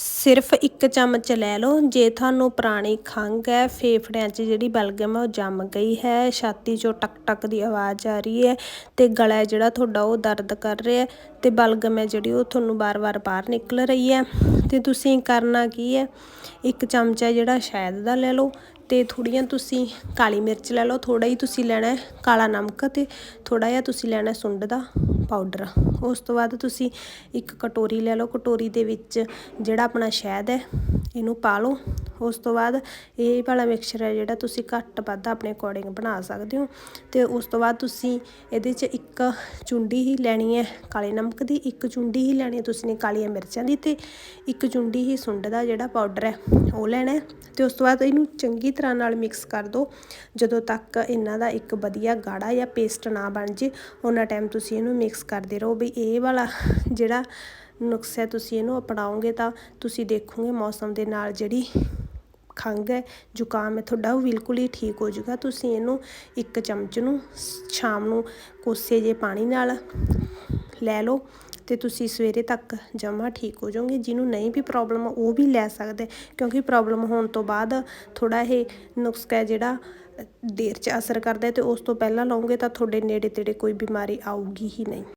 ਸਿਰਫ ਇੱਕ ਚਮਚ ਲੈ ਲਓ, ਜੇ ਤੁਹਾਨੂੰ ਪੁਰਾਣੀ ਖੰਘ ਹੈ, ਫੇਫੜਿਆਂ 'ਚ ਜਿਹੜੀ ਬਲਗਮ ਹੈ ਉਹ ਜੰਮ ਗਈ ਹੈ, ਛਾਤੀ 'ਚੋਂ ਟਕ ਟਕ ਦੀ ਆਵਾਜ਼ ਆ ਰਹੀ ਹੈ ਤੇ ਗਲਾ ਜਿਹੜਾ ਤੁਹਾਡਾ ਉਹ ਦਰਦ ਕਰ ਰਿਹਾ ਹੈ ਤੇ ਬਲਗਮ ਹੈ ਜਿਹੜੀ ਉਹ ਤੁਹਾਨੂੰ ਬਾਰ-ਬਾਰ ਬਾਹਰ ਨਿਕਲ ਰਹੀ ਹੈ ਤੇ ਤੁਸੀਂ ਕਰਨਾ ਕੀ ਹੈ? ਇੱਕ ਚਮਚਾ ਜਿਹੜਾ ਸ਼ਹਿਦ ਦਾ ਲੈ ਲਓ ਤੇ ਥੋੜੀਆਂ ਤੁਸੀਂ ਕਾਲੀ ਮਿਰਚ ਲੈ ਲਓ ਥੋੜਾ ਹੀ ਤੁਸੀਂ ਲੈਣਾ ਕਾਲਾ ਨਮਕ ਤੇ ਥੋੜਾ ਜਿਹਾ ਤੁਸੀਂ ਲੈਣਾ ਸੁੰਡ ਦਾ ਪਾਊਡਰ। ਉਸ ਤੋਂ ਬਾਅਦ ਤੁਸੀਂ ਇੱਕ ਕਟੋਰੀ ਲੈ ਲਓ। ਕਟੋਰੀ ਦੇ ਵਿੱਚ ਜਿਹੜਾ ਆਪਣਾ ਸ਼ਹਿਦ ਹੈ, ਇਹਨੂੰ ਪਾ ਲਓ। ਉਸ ਤੋਂ ਬਾਅਦ ਇਹ ਵਾਲਾ ਮਿਕਸਚਰ ਹੈ ਜਿਹੜਾ ਤੁਸੀਂ ਘੱਟ ਵੱਧ ਆਪਣੇ ਅਕੋਰਡਿੰਗ ਬਣਾ ਸਕਦੇ ਹੋ। ਤੇ ਉਸ ਤੋਂ ਬਾਅਦ ਤੁਸੀਂ ਇਹਦੇ 'ਚ ਇੱਕ ਚੁੰਡੀ ਹੀ ਲੈਣੀ ਹੈ, ਕਾਲੇ ਨਮਕ ਦੀ ਇੱਕ ਚੁੰਡੀ ਹੀ ਲੈਣੀ ਹੈ, ਤੁਸੀਂ ਨੇ ਕਾਲੀਆਂ ਮਿਰਚਾਂ ਦੀ ਤੇ ਇੱਕ ਚੁੰਡੀ ਹੀ ਸੁੰਡ ਦਾ ਜਿਹੜਾ ਪਾਊਡਰ ਹੈ, ਉਹ ਲੈਣਾ ਹੈ। ਤੇ ਉਸ ਤੋਂ ਬਾਅਦ ਇਹਨੂੰ ਚੰਗੀ ਤਰ੍ਹਾਂ ਨਾਲ ਮਿਕਸ ਕਰ ਦਿਓ ਜਦੋਂ ਤੱਕ ਇਹਨਾਂ ਦਾ ਇੱਕ ਵਧੀਆ ਗਾੜਾ ਜਾਂ ਪੇਸਟ ਨਾ ਬਣ ਜੇ ਉਹਨਾਂ ਟਾਈਮ ਤੁਸੀਂ ਇਹਨੂੰ ਮਿਕਸ ਕਰਦੇ ਰਹੋ ਵੀ ਇਹ ਵਾਲਾ ਜਿਹੜਾ ਨੁਕਸਾ ਤੁਸੀਂ ਇਹਨੂੰ ਅਪਣਾਓਗੇ ਤਾਂ ਤੁਸੀਂ ਦੇਖੋਗੇ ਮੌਸਮ ਦੇ ਨਾਲ ਜਿਹੜੀ ਖੰਘ ਹੈ, ਜ਼ੁਕਾਮ ਹੈ, ਤੁਹਾਡਾ ਉਹ ਬਿਲਕੁਲ ਹੀ ਠੀਕ ਹੋ ਜਾਊਗਾ। ਤੁਸੀਂ ਇਹਨੂੰ ਇੱਕ ਚਮਚ ਨੂੰ ਸ਼ਾਮ ਨੂੰ ਕੋਸੇ ਜੇ ਪਾਣੀ ਨਾਲ ਲੈ ਲਓ ਤੇ ਤੁਸੀਂ ਸਵੇਰੇ ਤੱਕ ਜਮਾ ਠੀਕ ਹੋ ਜਾਓਗੇ। ਜਿਹਨੂੰ ਨਹੀਂ ਵੀ ਪ੍ਰੋਬਲਮ ਉਹ ਵੀ ਲੈ ਸਕਦੇ ਕਿਉਂਕਿ ਪ੍ਰੋਬਲਮ ਹੋਣ ਤੋਂ ਬਾਅਦ ਥੋੜਾ ਇਹ ਨੁਸਖਾ ਹੈ ਜਿਹੜਾ ਦੇਰ 'ਚ ਅਸਰ ਕਰਦਾ ਤੇ ਉਸ ਤੋਂ ਪਹਿਲਾਂ ਲਓਗੇ ਤਾਂ ਤੁਹਾਡੇ ਨੇੜੇ ਤੇੜੇ ਕੋਈ ਬਿਮਾਰੀ ਆਊਗੀ ਹੀ ਨਹੀਂ।